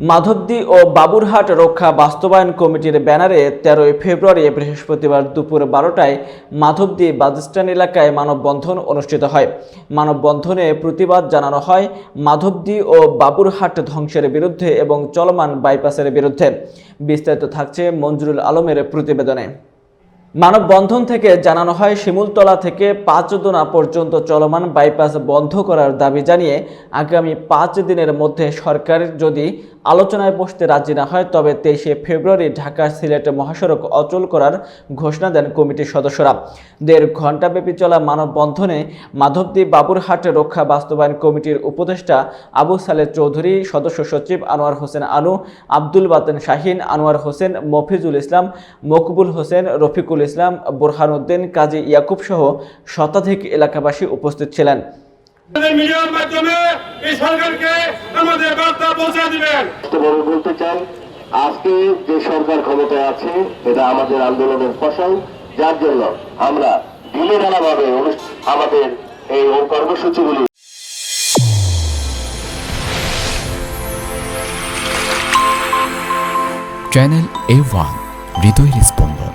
মাধবদী ও বাবুরহাট রক্ষা বাস্তবায়ন কমিটির ব্যানারে তেরোই ফেব্রুয়ারি বৃহস্পতিবার দুপুর বারোটায় মাধবদী বাজিস্টান এলাকায় মানববন্ধন অনুষ্ঠিত হয়। মানববন্ধনে প্রতিবাদ জানানো হয় মাধবদী ও বাবুরহাট ধ্বংসের বিরুদ্ধে এবং চলমান বাইপাসের বিরুদ্ধে। বিস্তারিত থাকছে মঞ্জুরুল আলমের প্রতিবেদনে। মানববন্ধন থেকে জানানো হয়, শিমুলতলা থেকে পাঁচদোনা পর্যন্ত চলমান বাইপাস বন্ধ করার দাবি জানিয়ে আগামী পাঁচ দিনের মধ্যে সরকার যদি আলোচনায় বসতে রাজি না হয়, তবে তেইশে ফেব্রুয়ারি ঢাকা সিলেট মহাসড়ক অচল করার ঘোষণা দেন কমিটির সদস্যরা। দেড় ঘণ্টাব্যাপী চলা মানববন্ধনে মাধবদী বাবুরহাট রক্ষা বাস্তবায়ন কমিটির উপদেষ্টা আবু সালেহ চৌধুরী, সদস্য সচিব আনোয়ার হোসেন আনু আব্দুল বাতেন শাহিন, আনোয়ার হোসেন, মফিজুল ইসলাম, মকবুল হোসেন, রফিকুল ইসলাম বোরহানউদ্দিন কাজী ইয়াকুব সহ শতাধিক এলাকাবাসী উপস্থিত ছিলেন। মিডিয়ার মাধ্যমে এই সরকারকে আমাদের বার্তা পৌঁছে দিবেন। বলতে চাই আজকে যে সরকার ক্ষমতায় আছে এটা আমাদের আন্দোলনের ফসল যার জন্য আমরা ঢিলেঢালা ভাবে আমাদের এই কর্মসূচিগুলি। চ্যানেল এ ওয়ান হৃদয়ের স্পন্দন।